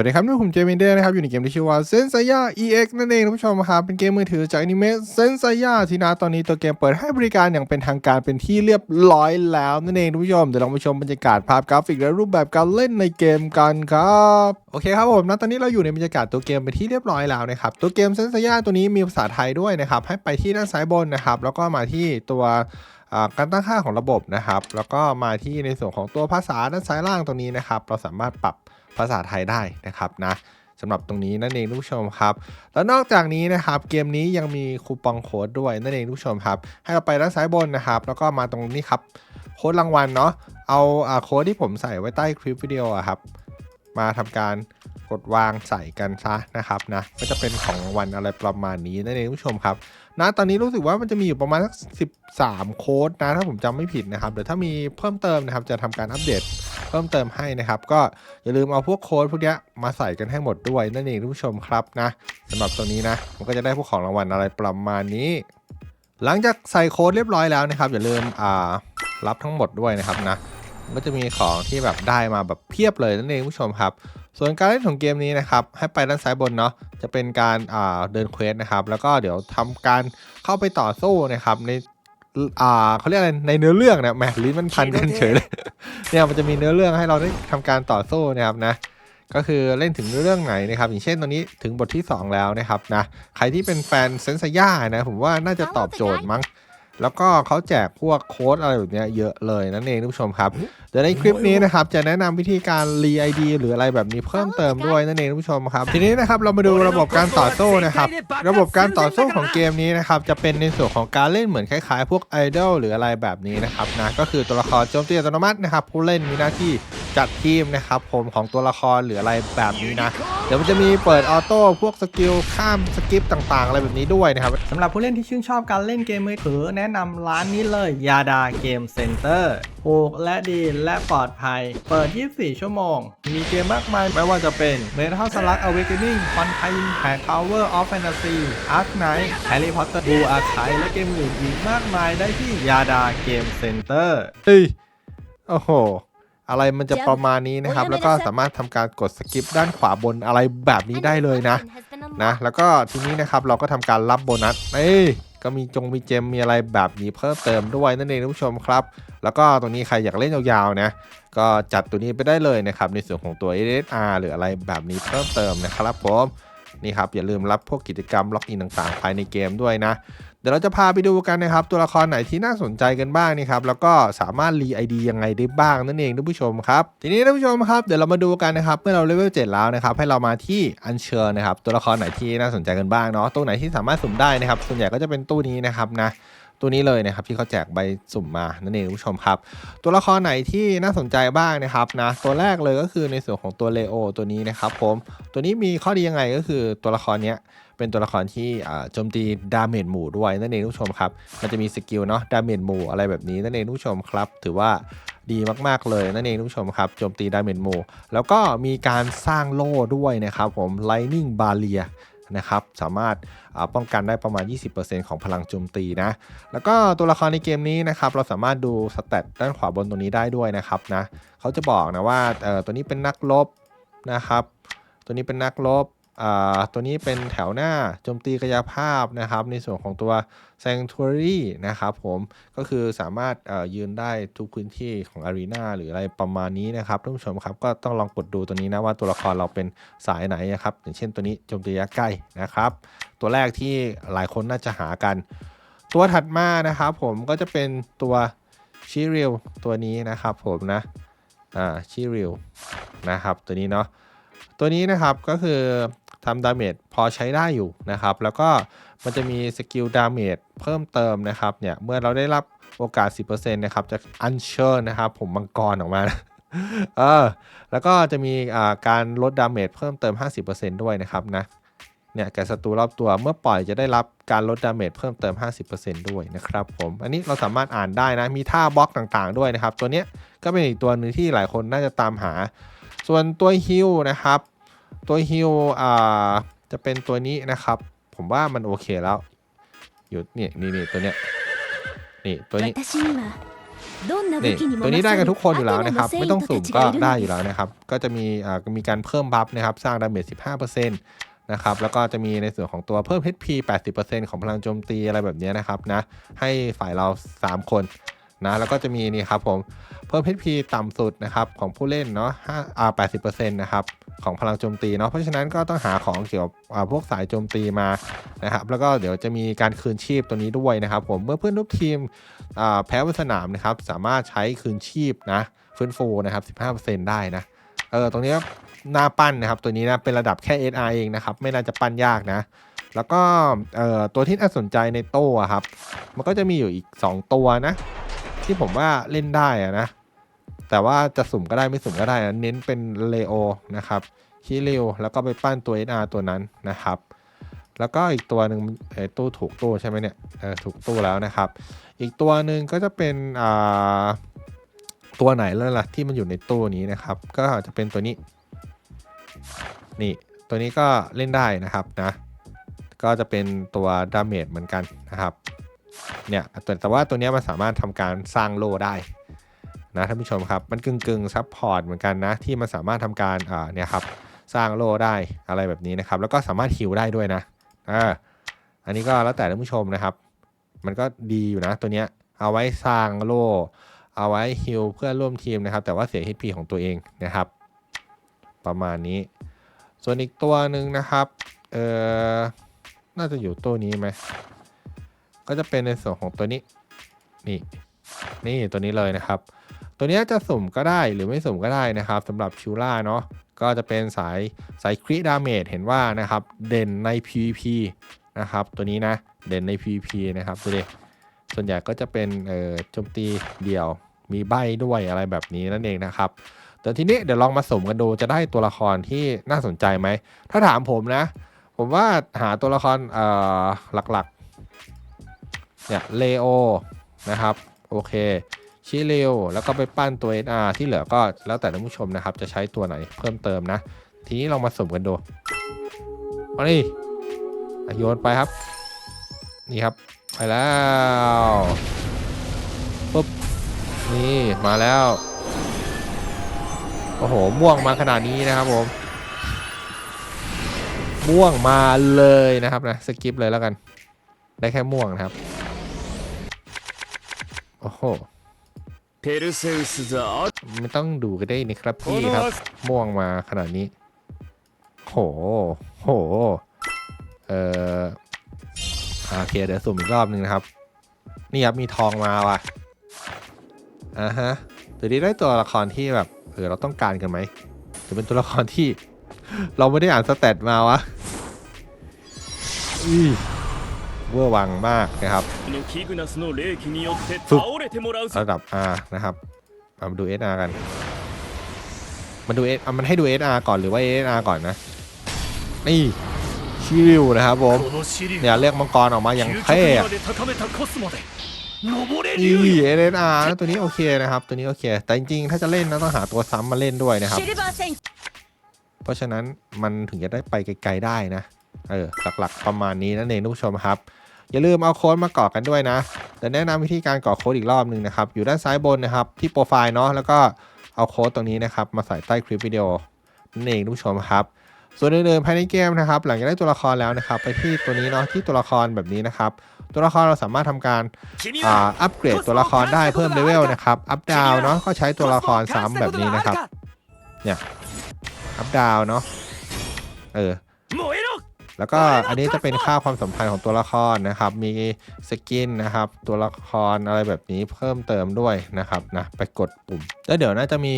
สวัสดีครับนี่ผมเจมินเดอร์นะครับอยู่ในเกมที่ชื่อว่าเซนซายา EX นั่นเองท่านผู้ชมครับเป็นเกมมือถือจากอนิเมะเซนซายาที่นะตอนนี้ตัวเกมเปิดให้บริการอย่างเป็นทางการเป็นที่เรียบร้อยแล้วนั่นเองท่านผู้ชมเดี๋ยวเรามาชมบรรยากาศภาพกราฟิกและรูปแบบการเล่นในเกมกันครับโอเคครับผมนะตอนนี้เราอยู่ในบรรยากาศตัวเกมเป็นที่เรียบร้อยแล้วนะครับตัวเกมเซนซายาตัวนี้มีภาษาไทยด้วยนะครับให้ไปที่ด้านซ้ายบนนะครับแล้วก็มาที่ตัวการตั้งค่าของระบบนะครับแล้วก็มาที่ในส่วนของตัวภาษาด้านซ้ายล่างตรงนี้นะครับเราสามารถปรับ ภาษาไทยได้นะครับนะสำหรับตรงนี้นั่นเองทุกผู้ชมครับ แล้วนอกจากนี้นะครับเกมนี้ยังมีคูปองโค้ดด้วยนั่นเองทุกผู้ชมครับ ให้เราไปด้านซ้ายบนนะครับ แล้วก็มาตรงนี้ครับโค้ดรางวัลเนาะเอาอ่าโค้ดที่ผมใส่ไว้ใต้คลิปวิดีโออะครับ มาทำการกดวางใส่กันซะนะครับนะก็จะเป็นของรางวัลอะไรประมาณนี้นั่นเองทุกผู้ชมครับ นะตอนนี้รู้สึกว่ามันจะมีอยู่ประมาณสัก13 โค้ดนะ ถ้าผมจำไม่ผิดนะครับเดี๋ยวถ้ามีเพิ่มเติมนะครับ จะทำการอัปเดตเพิ่มเติมให้นะครับ ก็อย่าลืมเอาพวกโค้ดพวกนี้มาใส่กันให้หมดด้วยนั่นเองทุกผู้ชมครับนะสำหรับตัวนี้นะมันก็จะได้พวกของรางวัลอะไรประมาณนี้ หลังจากใส่โค้ดเรียบร้อยแล้วนะครับ อย่าลืมอ่ารับทั้งหมดด้วยนะครับนะ ก็จะมีของที่แบบได้มาแบบเพียบเลยนั่นเองผู้ชมครับ ส่วนการเล่นของเกมนี้นะครับให้ไปด้านซ้ายบนเนาะจะเป็นการอ่าเดินเควสนะครับ แล้วก็เดี๋ยวทำการเข้าไปต่อสู้นะครับในอ่าเขาเรียกอะไรในเนื้อเรื่องนะแหมลิ้นมันพันกันเฉยเลยเนี่ยมันจะมีเนื้อเรื่องให้เราได้ทำการต่อสู้นะครับนะ ก็คือเล่นถึงเรื่องไหนนะครับ อย่างเช่นตอนนี้ถึงบทที่ 2 แล้วนะครับนะใครที่เป็นแฟนเซนซย่านะผมว่าน่าจะตอบโจทย์มั้ง แล้วก็เขาแจกพวกโค้ดอะไรแบบนี้เยอะเลยนั่นเองทุกผู้ชมครับเดี๋ยวในคลิปนี้นะครับจะแนะนำวิธีการรีไอดีหรืออะไรแบบนี้เพิ่มเติมด้วยนั่นเองทุกผู้ชมครับ ทีนี้นะครับเรามาดูระบบการต่อสู้นะครับ ระบบการต่อสู้ของเกมนี้นะครับจะเป็นในส่วนของการเล่นเหมือนคล้ายๆ พวกไอดอลหรืออะไรแบบนี้นะครับนะก็คือตัวละครโจมตีอัตโนมัตินะครับผู้เล่นมีหน้าที่ จัดทีมนะครับผมของตัวละครหรืออะไรแบบนี้นะ เดี๋ยวมันจะมีเปิดออโต้พวกสกิลข้ามสกิปต่างๆ อะไรแบบนี้ด้วยนะครับสำหรับผู้เล่นที่ชื่นชอบการเล่นเกมมือถือแนะนำร้านนี้เลยยาดาเกมเซ็นเตอร์ถูกและดีและปลอดภัย เปิด 24 ชั่วโมง มีเกมมากมาย ไม่ว่าจะเป็น Metal Slug Awakening f u n t i m Hack Tower of Fantasy Ark Knight Harry Potter Blue Archive และเกมอื่นอีกมากมายได้ที่ยาดาเกมเซ็นเตอร์เฮ้ย โอ้โห อะไรมันจะประมาณนี้นะครับ แล้วก็สามารถทำการกดสกิปด้านขวาบนอะไรแบบนี้ได้เลยนะนะแล้วก็ทีนี้นะครับเราก็ทำการรับโบนัสเอ้ยก็มีจงมีเจมมีอะไรแบบนี้เพิ่มเติมด้วยนั่นเองท่านผู้ชมครับ แล้วก็ตรงนี้ใครอยากเล่นยาวๆนะก็จัดตัวนี้ไปได้เลยนะครับในส่วนของตัว SSR หรืออะไรแบบนี้เพิ่มเติมนะครับผมนี่ครับอย่าลืมรับพวกกิจกรรมล็อกอินต่างๆ ภายในเกมด้วยนะ เดี๋ยวเราจะพาไปดูกันนะครับ ตัวละครไหนที่น่าสนใจกันบ้างนี่ครับ แล้วก็สามารถรีไอดียังไงได้บ้างนั่นเองท่านผู้ชมครับ ทีนี้ท่านผู้ชมครับ เดี๋ยวเรามาดูกันนะครับ เมื่อเราเลเวล7แล้วนะครับ ให้เรามาที่อัญเชิญนะครับ ตัวละครไหนที่น่าสนใจกันบ้างเนาะ ตัวไหนที่สามารถสุ่มได้นะครับ ส่วนใหญ่ก็จะเป็นตู้นี้นะครับนะ ตัวนี้เลยนะครับที่เขาแจกใบสุ่มมานั่นเองท่านผู้ชมครับ ตัวละครไหนที่น่าสนใจบ้างนะครับนะตัวแรกเลยก็คือในส่วนของตัวเลโอตัวนี้นะครับผมตัวนี้มีข้อดียังไงก็คือตัวละครเนี้ยเป็นตัวละครที่โจมตีดาเมจหมู่ด้วยนั่นเองทุกผู้ชมครับมันจะมีสกิลเนาะดาเมจหมู่อะไรแบบนี้นั่นเองทุกผู้ชมครับ ถือว่าดีมาก ๆ เลยนั่นเองทุกผู้ชมครับโจมตีดาเมจหมู่แล้วก็มีการสร้างโล่ด้วยนะครับผม Lightning Barrier นะครับ สามารถป้องกันได้ประมาณ 20%ของพลังโจมตีนะ แล้วก็ตัวละครในเกมนี้นะครับ เราสามารถดูสเตตด้านขวาบนตรงนี้ได้ด้วยนะครับนะเขาจะบอกนะว่าตัวนี้เป็นนักลบนะครับ ตัวนี้เป็นนักลบ ตัวนี้เป็นแถวหน้าโจมตีกายภาพนะครับ ในส่วนของตัว Sanctuary นะครับผมก็คือสามารถยืนได้ทุกพื้นที่ของ Arena หรืออะไรประมาณนี้นะครับท่านผู้ชมครับก็ต้องลองกดดูตัวนี้นะว่าตัวละครเราเป็นสายไหนนะครับ อย่างเช่นตัวนี้โจมตีระยะใกล้นะครับ ตัวแรกที่หลายคนน่าจะหากัน ตัวถัดมานะครับผมก็จะเป็นตัวชิริลตัวนี้นะครับผมนะอ่าชิริลนะครับตัวนี้เนาะตัวนี้นะครับก็คือ ทำดาเมจพอใช้ได้อยู่นะครับ แล้วก็มันจะมีสกิลดาเมจเพิ่มเติมนะครับเนี่ยเมื่อเราได้รับโอกาส 10%นะครับจะอัญเชิญนะครับผมมังกรออกมาเออแล้วก็จะมีอ่าการลดดาเมจเพิ่มเติม 50%ด้วยนะครับนะเนี่ยแก่ศัตรูรอบตัวเมื่อปล่อยจะได้รับการลดดาเมจเพิ่มเติม 50%ด้วยนะครับผมอันนี้เราสามารถอ่านได้นะ มีท่าบล็อกต่างๆด้วยนะครับ ตัวเนี้ยก็เป็นอีกตัวหนึ่งที่หลายคนน่าจะตามหา ส่วนตัวฮิลนะครับ ตัวฮิลอ่าจะเป็นตัวนี้นะครับ ผมว่ามันโอเคแล้ว อยู่นี่ยนี่นี่ตัวเนี้ยนี่ตัวนี้นี่ตัวนี้ได้กันทุกคนอยู่แล้วนะครับ ไม่ต้องสุ่มก็ได้อยู่แล้วนะครับ ก็จะมีอ่ามีการเพิ่มบัฟนะครับ สร้างดาเมจสิบห้าเปอร์15%นะครับแล้วก็จะมีในส่วนของตัวเพิ่ม HP 80%ของพลังโจมตีอะไรแบบนี้นะครับนะให้ฝ่ายเรา 3 คน นะแล้วก็จะมีนี่ครับผมเพิ่ม HP ต่ำสุดนะครับของผู้เล่นเนาะ5อ่า80%นะครับของพลังโจมตีเนาะเพราะฉะนั้นก็ต้องหาของเกี่ยวกับอ่าพวกสายโจมตีมานะครับแล้วก็เดี๋ยวจะมีการคืนชีพตัวนี้ด้วยนะครับผมเมื่อเพื่อนทุกทีมอ่าแพ้บนสนามนะครับสามารถใช้คืนชีพนะฟื้นฟูนะครับ 15%ได้นะเออตรงนี้หน้าปั้นนะครับตัวนี้นะเป็นระดับแค่ SR เองนะครับไม่น่าจะปั้นยากนะแล้วก็เอ่อตัวที่น่าสนใจในโต้อะครับ มันก็จะมีอยู่อีก 2 ตัวนะ ที่ผมว่าเล่นได้อะนะ แต่ว่าจะสุ่มก็ได้ไม่สุ่มก็ได้นะเน้นเป็นเลโอนะครับคิริวแล้วก็ไปปั้นตัว SR ตัวนั้นนะครับ แล้วก็อีกตัวหนึ่งเอ่อตู้ถูกตู้ใช่ไหมเนี่ยเออถูกตู้แล้วนะครับ อีกตัวหนึ่งก็จะเป็นอ่าตัวไหนแล้วล่ะที่มันอยู่ในตู้นี้นะครับ ก็จะเป็นตัวนี้ นี่ตัวนี้ก็เล่นได้นะครับนะ ก็จะเป็นตัวดาเมจเหมือนกันนะครับ เนี่ยแต่ว่าตัวนี้มันสามารถทำการสร้างโลได้นะท่านผู้ชมครับ มันกึ่งกึ่งซับพอร์ตเหมือนกันนะ ที่มันสามารถทำการอ่าเนี่ยครับสร้างโลได้อะไรแบบนี้นะครับ แล้วก็สามารถฮิลได้ด้วยนะอ่าอันนี้ก็แล้วแต่ท่านผู้ชมนะครับ มันก็ดีอยู่นะตัวเนี้ยเอาไว้สร้างโลเอาไว้ฮิลเพื่อร่วมทีมนะครับ แต่ว่าเสีย HP ของตัวเองนะครับ ประมาณนี้ ส่วนอีกตัวหนึ่งนะครับเออน่าจะอยู่ตัวนี้ไหม ก็จะเป็นในส่วนของตัวนี้ นี่ นี่ตัวนี้เลยนะครับ ตัวนี้จะสุ่มก็ได้หรือไม่สุ่มก็ได้นะครับสำหรับชิวล่าเนาะก็จะเป็นสายสายคริดาเมจเห็นว่านะครับเด่นใน PVP นะครับ ตัวนี้นะเด่นใน PVP นะครับดูดิส่วนใหญ่ก็จะเป็นเอ่อโจมตีเดี่ยวมีใบด้วยอะไรแบบนี้นั่นเองนะครับแต่ทีนี้เดี๋ยวลองมาสมกันดูจะได้ตัวละครที่น่าสนใจไหม ถ้าถามผมนะ ผมว่าหาตัวละครเออหลัก เนี่ยเลโอนะครับโอเคชิเรวแล้วก็ไปปั้นตัว SR ที่เหลือก็แล้วแต่ท่านผู้ชมนะครับ จะใช้ตัวไหนเพิ่มเติมนะ ทีนี้ลองมาสุ่มกันดูอานี่โยนไปครับ นี่ครับ ไปแล้วปุ๊บนี่มาแล้ว โอ้โห ม่วงมาขนาดนี้นะครับผม ม่วงมาเลยนะครับนะ สกิปเลยแล้วกัน ได้แค่ม่วงนะครับ โอ้โหเทรุเซอุสจะไม่ต้องดูก็ได้นะครับพี่ครับ ม่วงมาขนาดนี้ โห โห เอ่อโอเค เดี๋ยวสุ่มอีกรอบหนึ่งนะครับ นี่ครับมีทองมาว่ะอะฮะตัวนี้ได้ตัวละครที่แบบเออเราต้องการกันไหมจะเป็นตัวละครที่ เราไม่ได้อ่านสเตตมาวะอื้อ เวอร์วังมากนะครับฝึกระดับ R นะครับมาดู SR กันมาดูเอสมันให้ดู SR ก่อนหรือว่า SR ก่อนนะนี่ชิริวนะครับผมเนี่ยเรียกมังกรออกมาอย่างเท่อีเอเนอาร์ตัวนี้โอเคนะครับตัวนี้โอเค แต่จริงๆ ถ้าจะเล่นนะต้องหาตัวซ้ำมาเล่นด้วยนะครับ เพราะฉะนั้นมันถึงจะได้ไปไกลๆได้นะ เออหลักๆประมาณนี้นั่นเองทุกผู้ชมครับ อย่าลืมเอาโค้ดมากรอกกันด้วยนะแต่แนะนำวิธีการกรอกโค้ดอีกรอบหนึ่งนะครับ อยู่ด้านซ้ายบนนะครับ ที่โปรไฟล์เนาะแล้วก็เอาโค้ดตรงนี้นะครับ มาใส่ใต้คลิปวิดีโอนั่นเองทุกชมครับ ส่วนอื่นๆภายในเกมนะครับ หลังจากได้ตัวละครแล้วนะครับ ไปที่ตัวนี้เนาะที่ตัวละครแบบนี้นะครับ ตัวละครเราสามารถทำการอัปเกรดตัวละครได้เพิ่มเลเวลนะครับอัปดาวเนาะก็ใช้ตัวละครซ้ํแบบนี้นะครับเนี่ยอัปดาวเนาะเออ แล้วก็อันนี้จะเป็นค่าความสัมพันธ์ของตัวละครนะครับ มีสกินนะครับ ตัวละครอะไรแบบนี้เพิ่มเติมด้วยนะครับนะไปกดปุ่ม แล้วเดี๋ยวน่าจะมี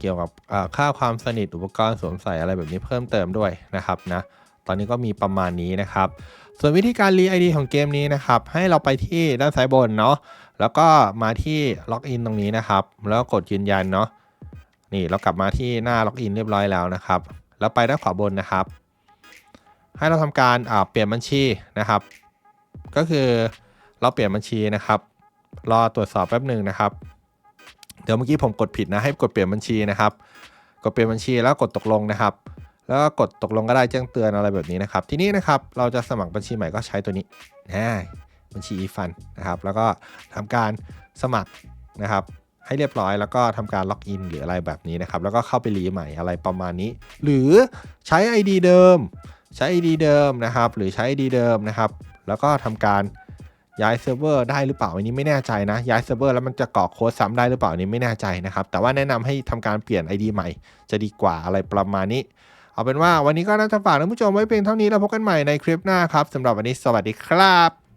เกี่ยวกับค่าความสนิทอุปกรณ์สวมใส่อะไรแบบนี้เพิ่มเติมด้วยนะครับนะตอนนี้ก็มีประมาณนี้นะครับ ส่วนวิธีการรีไอดีของเกมนี้นะครับ ให้เราไปที่ด้านซ้ายบนเนาะแล้วก็มาที่ล็อกอินตรงนี้นะครับ แล้วกดยืนยันเนาะนี่เรากลับมาที่หน้าล็อกอินเรียบร้อยแล้วนะครับ แล้วไปด้านขวาบนนะครับ ให้เราทำการเปลี่ยนบัญชีนะครับ ก็คือเราเปลี่ยนบัญชีนะครับ รอตรวจสอบแป๊บหนึ่งนะครับ เดี๋ยวเมื่อกี้ผมกดผิดนะให้กดเปลี่ยนบัญชีนะครับ กดเปลี่ยนบัญชีแล้วกดตกลงนะครับ แล้วก็กดตกลงก็ได้แจ้งเตือนอะไรแบบนี้นะครับ ทีนี้นะครับเราจะสมัครบัญชีใหม่ก็ใช้ตัวนี้นะบัญชี e-fund นะครับ แล้วก็ทำการสมัครนะครับให้เรียบร้อยแล้วก็ทำการล็อกอินหรืออะไรแบบนี้นะครับ แล้วก็เข้าไปรีใหม่อะไรประมาณนี้ หรือใช้ ID เดิม ใช้ ID เดิมนะครับ หรือใช้ ID เดิมนะครับ แล้วก็ทำการย้ายเซิร์ฟเวอร์ได้หรือเปล่าอันนี้ไม่แน่ใจนะ ย้ายเซิร์ฟเวอร์แล้วมันจะกรอกโค้ดซ้ำได้หรือเปล่าอันนี้ไม่แน่ใจนะครับ แต่ว่าแนะนำให้ทำการเปลี่ยน ID ใหม่ จะดีกว่าอะไรประมาณนี้ เอาเป็นว่าวันนี้ก็น่าจะฝากท่านผู้ชมไว้เพียงเท่านี้แล้วพบกันใหม่ในคลิปหน้าครับสำหรับวันนี้สวัสดีครับ